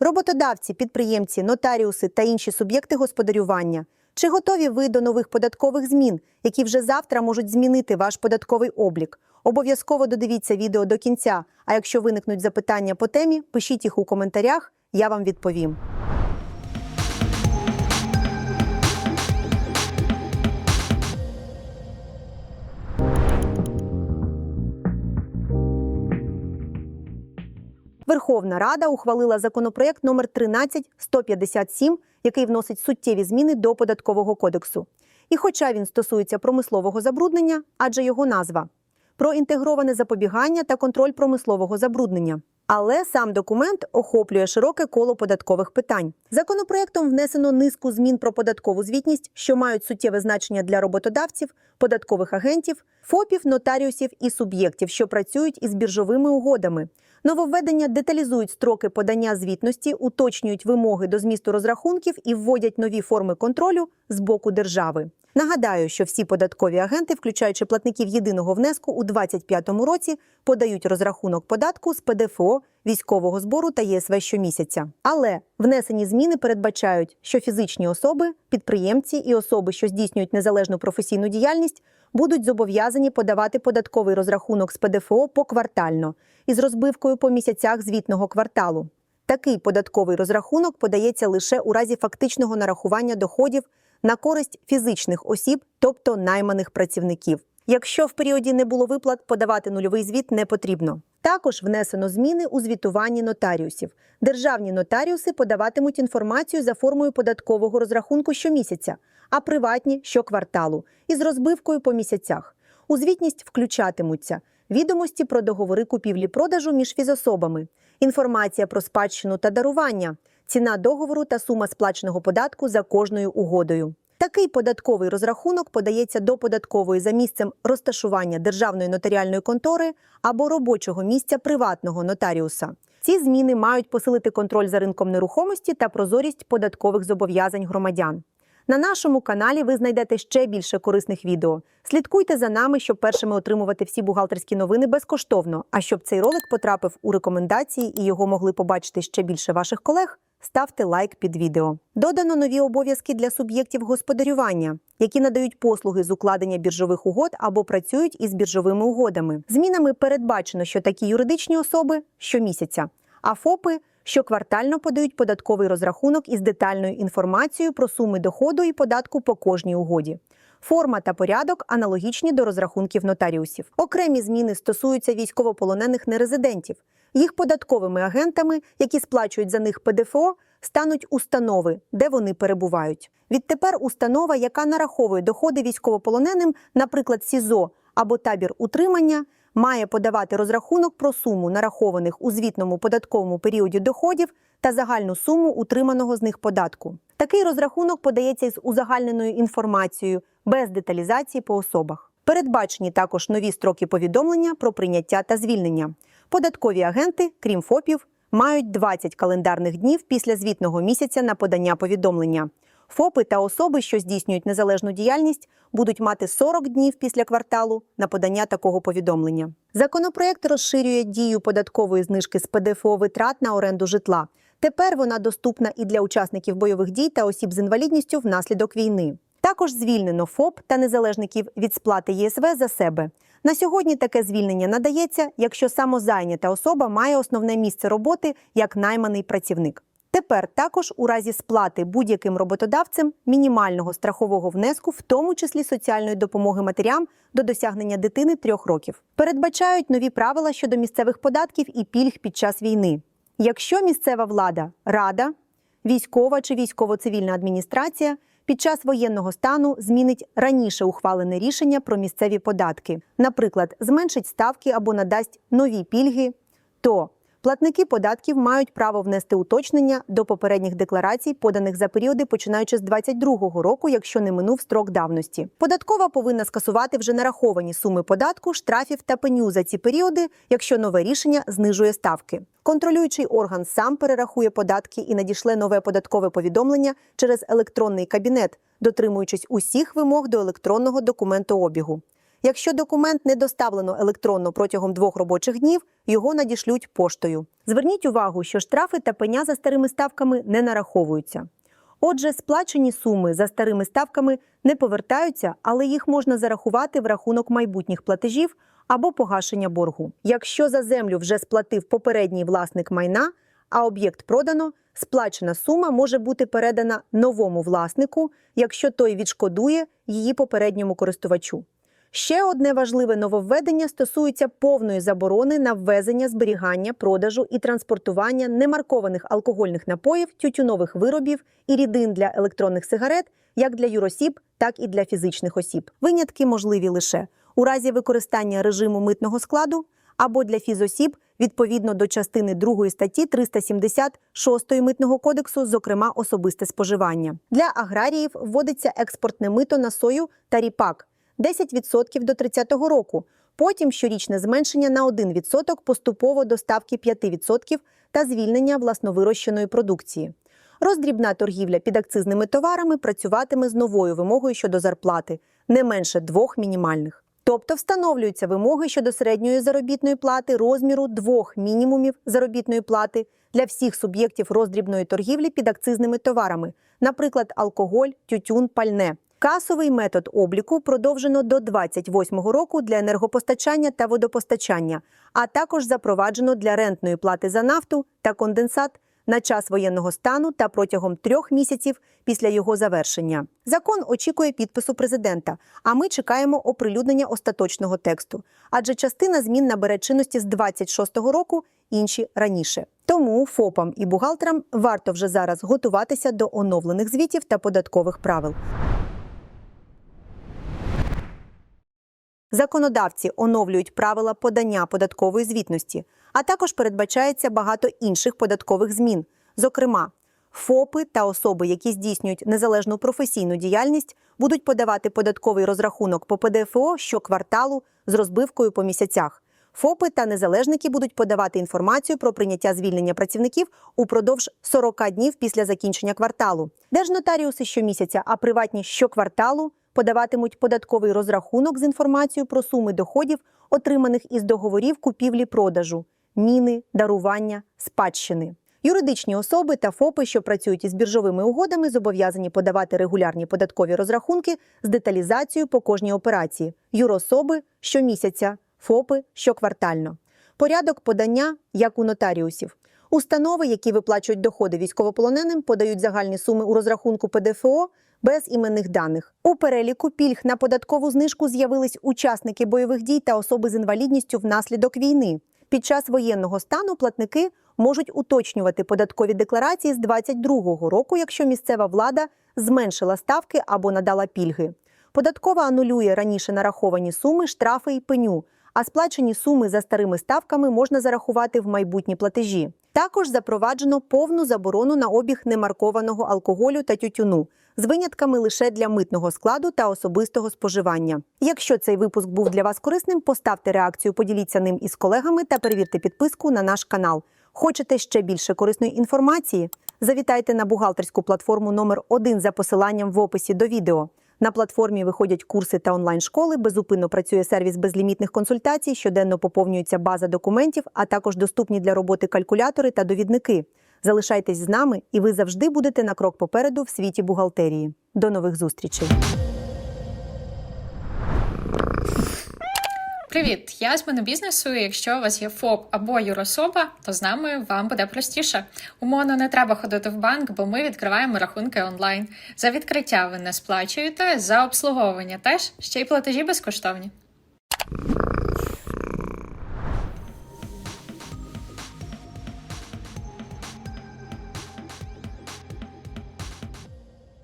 Роботодавці, підприємці, нотаріуси та інші суб'єкти господарювання. Чи готові ви до нових податкових змін, які вже завтра можуть змінити ваш податковий облік? Обов'язково додивіться відео до кінця. А якщо виникнуть запитання по темі, пишіть їх у коментарях, я вам відповім. Верховна Рада ухвалила законопроект номер 13157, який вносить суттєві зміни до податкового кодексу. І хоча він стосується промислового забруднення, адже його назва про інтегроване запобігання та контроль промислового забруднення. Але сам документ охоплює широке коло податкових питань. Законопроектом внесено низку змін про податкову звітність, що мають суттєве значення для роботодавців, податкових агентів, ФОПів, нотаріусів і суб'єктів, що працюють із біржовими угодами. Нововведення деталізують строки подання звітності, уточнюють вимоги до змісту розрахунків і вводять нові форми контролю з боку держави. Нагадаю, що всі податкові агенти, включаючи платників єдиного внеску, у 2025 році подають розрахунок податку з ПДФО, військового збору та ЄСВ щомісяця. Але внесені зміни передбачають, що фізичні особи, підприємці і особи, що здійснюють незалежну професійну діяльність, будуть зобов'язані подавати податковий розрахунок з ПДФО поквартально із розбивкою по місяцях звітного кварталу. Такий податковий розрахунок подається лише у разі фактичного нарахування доходів на користь фізичних осіб, тобто найманих працівників. Якщо в періоді не було виплат, подавати нульовий звіт не потрібно. Також внесено зміни у звітуванні нотаріусів. Державні нотаріуси подаватимуть інформацію за формою податкового розрахунку щомісяця, а приватні щокварталу із розбивкою по місяцях. У звітність включатимуться відомості про договори купівлі-продажу між фізособами, інформація про спадщину та дарування, ціна договору та сума сплаченого податку за кожною угодою. Такий податковий розрахунок подається до податкової за місцем розташування державної нотаріальної контори або робочого місця приватного нотаріуса. Ці зміни мають посилити контроль за ринком нерухомості та прозорість податкових зобов'язань громадян. На нашому каналі ви знайдете ще більше корисних відео. Слідкуйте за нами, щоб першими отримувати всі бухгалтерські новини безкоштовно. А щоб цей ролик потрапив у рекомендації і його могли побачити ще більше ваших колег, ставте лайк під відео. Додано нові обов'язки для суб'єктів господарювання, які надають послуги з укладення біржових угод або працюють із біржовими угодами. Змінами передбачено, що такі юридичні особи щомісяця, а ФОПи щоквартально подають податковий розрахунок із детальною інформацією про суми доходу і податку по кожній угоді. Форма та порядок аналогічні до розрахунків нотаріусів. Окремі зміни стосуються військовополонених нерезидентів. Їх податковими агентами, які сплачують за них ПДФО, стануть установи, де вони перебувають. Відтепер установа, яка нараховує доходи військовополоненим, наприклад, СІЗО або табір утримання, має подавати розрахунок про суму нарахованих у звітному податковому періоді доходів та загальну суму утриманого з них податку. Такий розрахунок подається із узагальненою інформацією без деталізації по особах. Передбачені також нові строки повідомлення про прийняття та звільнення. Податкові агенти, крім ФОПів, мають 20 календарних днів після звітного місяця на подання повідомлення. ФОПи та особи, що здійснюють незалежну діяльність, будуть мати 40 днів після кварталу на подання такого повідомлення. Законопроект розширює дію податкової знижки з ПДФО витрат на оренду житла. Тепер вона доступна і для учасників бойових дій та осіб з інвалідністю внаслідок війни. Також звільнено ФОП та незалежників від сплати ЄСВ за себе. На сьогодні таке звільнення надається, якщо самозайнята особа має основне місце роботи як найманий працівник. Тепер також у разі сплати будь-яким роботодавцем мінімального страхового внеску, в тому числі соціальної допомоги матерям до досягнення дитини трьох років, передбачають нові правила щодо місцевих податків і пільг під час війни. Якщо місцева влада, рада, військова чи військово-цивільна адміністрація під час воєнного стану змінить раніше ухвалене рішення про місцеві податки, наприклад, зменшить ставки або надасть нові пільги, то платники податків мають право внести уточнення до попередніх декларацій, поданих за періоди, починаючи з 2022 року, якщо не минув строк давності. Податкова повинна скасувати вже нараховані суми податку, штрафів та пеню за ці періоди, якщо нове рішення знижує ставки. Контролюючий орган сам перерахує податки і надішле нове податкове повідомлення через електронний кабінет, дотримуючись усіх вимог до електронного документообігу. Якщо документ не доставлено електронно протягом двох робочих днів, його надішлють поштою. Зверніть увагу, що штрафи та пеня за старими ставками не нараховуються. Отже, сплачені суми за старими ставками не повертаються, але їх можна зарахувати в рахунок майбутніх платежів або погашення боргу. Якщо за землю вже сплатив попередній власник майна, а об'єкт продано, сплачена сума може бути передана новому власнику, якщо той відшкодує її попередньому користувачу. Ще одне важливе нововведення стосується повної заборони на ввезення, зберігання, продажу і транспортування немаркованих алкогольних напоїв, тютюнових виробів і рідин для електронних сигарет, як для юросіб, так і для фізичних осіб. Винятки можливі лише у разі використання режиму митного складу або для фізосіб відповідно до частини 2 статті 376 митного кодексу, зокрема особисте споживання. Для аграріїв вводиться експортне мито на сою та ріпак 10% до 30-го року. Потім щорічне зменшення на 1% поступово до ставки 5% та звільнення власновирощеної продукції. Роздрібна торгівля під акцизними товарами працюватиме з новою вимогою щодо зарплати не менше двох мінімальних. Тобто встановлюються вимоги щодо середньої заробітної плати розміру двох мінімумів заробітної плати для всіх суб'єктів роздрібної торгівлі під акцизними товарами, наприклад, алкоголь, тютюн, пальне. Касовий метод обліку продовжено до 28-го року для енергопостачання та водопостачання, а також запроваджено для рентної плати за нафту та конденсат на час воєнного стану та протягом трьох місяців після його завершення. Закон очікує підпису президента, а ми чекаємо оприлюднення остаточного тексту. Адже частина змін набере чинності з 26-го року, інші раніше. Тому ФОПам і бухгалтерам варто вже зараз готуватися до оновлених звітів та податкових правил. Законодавці оновлюють правила подання податкової звітності, а також передбачається багато інших податкових змін. Зокрема, ФОПи та особи, які здійснюють незалежну професійну діяльність, будуть подавати податковий розрахунок по ПДФО щокварталу з розбивкою по місяцях. ФОПи та незалежники будуть подавати інформацію про прийняття звільнення працівників упродовж 40 днів після закінчення кварталу. Держнотаріуси щомісяця, а приватні щокварталу подаватимуть податковий розрахунок з інформацією про суми доходів, отриманих із договорів купівлі-продажу, міни, дарування, спадщини. Юридичні особи та ФОПи, що працюють із біржовими угодами, зобов'язані подавати регулярні податкові розрахунки з деталізацією по кожній операції. Юрособи щомісяця, ФОПи щоквартально. Порядок подання, як у нотаріусів. Установи, які виплачують доходи військовополоненим, подають загальні суми у розрахунку ПДФО без іменних даних. У переліку пільг на податкову знижку з'явились учасники бойових дій та особи з інвалідністю внаслідок війни. Під час воєнного стану платники можуть уточнювати податкові декларації з 2022 року, якщо місцева влада зменшила ставки або надала пільги. Податкова анулює раніше нараховані суми, штрафи і пеню, а сплачені суми за старими ставками можна зарахувати в майбутні платежі. Також запроваджено повну заборону на обіг немаркованого алкоголю та тютюну з винятками лише для митного складу та особистого споживання. Якщо цей випуск був для вас корисним, поставте реакцію, поділіться ним із колегами та перевірте підписку на наш канал. Хочете ще більше корисної інформації? Завітайте на бухгалтерську платформу номер 1 за посиланням в описі до відео. На платформі виходять курси та онлайн-школи, безупинно працює сервіс безлімітних консультацій, щоденно поповнюється база документів, а також доступні для роботи калькулятори та довідники. Залишайтесь з нами, і ви завжди будете на крок попереду в світі бухгалтерії. До нових зустрічей! Привіт, я з монобізнесу. і Якщо у вас є ФОП або юрособа, то з нами вам буде простіше. Умовно не треба ходити в банк, бо ми відкриваємо рахунки онлайн. За відкриття ви не сплачуєте, за обслуговування теж ще й платежі безкоштовні.